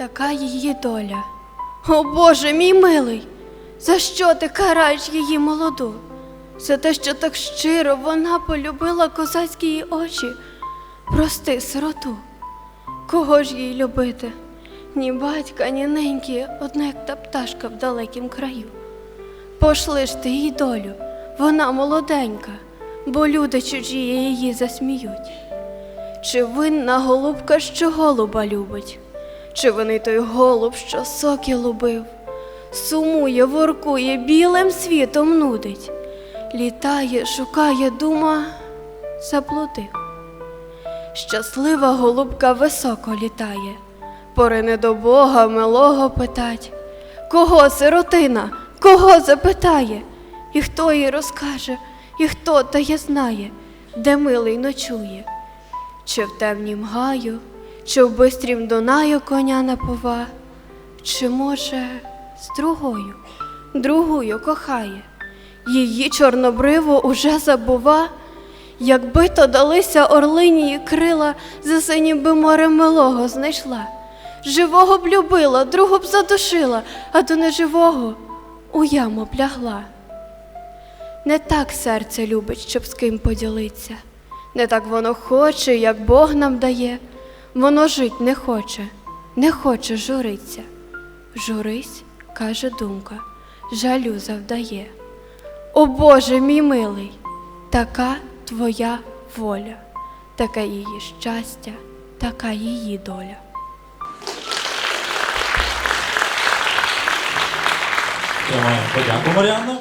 така її доля. О Боже, мій милий, за що ти караєш її молоду? За те, що так щиро вона полюбила козацькі її очі. Прости, сироту. Кого ж їй любити? Ні батька, ні неньки, одна як та пташка в далекім краю. Пошли ж ти їй долю, вона молоденька, бо люди чужі її засміють. Чи винна голубка, що голуба любить? Чи винний той голуб, що соки лубив? Сумує, воркує, білим світом нудить, літає, шукає, дума, заблудив. Щаслива голубка високо літає, порине до Бога милого питать. Кого сиротина, кого запитає? І хто їй розкаже, і хто тає знає, де милий ночує? Чи в темнім гаю, чи в бистрім Дунаю коня напова, чи, може, з другою, другою кохає, її чорнобриву уже забува, якби то далися орлині крила, за синім би море милого знайшла. Живого б любила, другу б задушила, а до неживого у яму б лягла. Не так серце любить, щоб з ким поділиться. Не так воно хоче, як Бог нам дає. Воно жить не хоче, не хоче журиться. Журись, каже думка, жалю завдає. О Боже мій милий, така твоя воля, таке її щастя, така її доля. Подяку, Маріанна.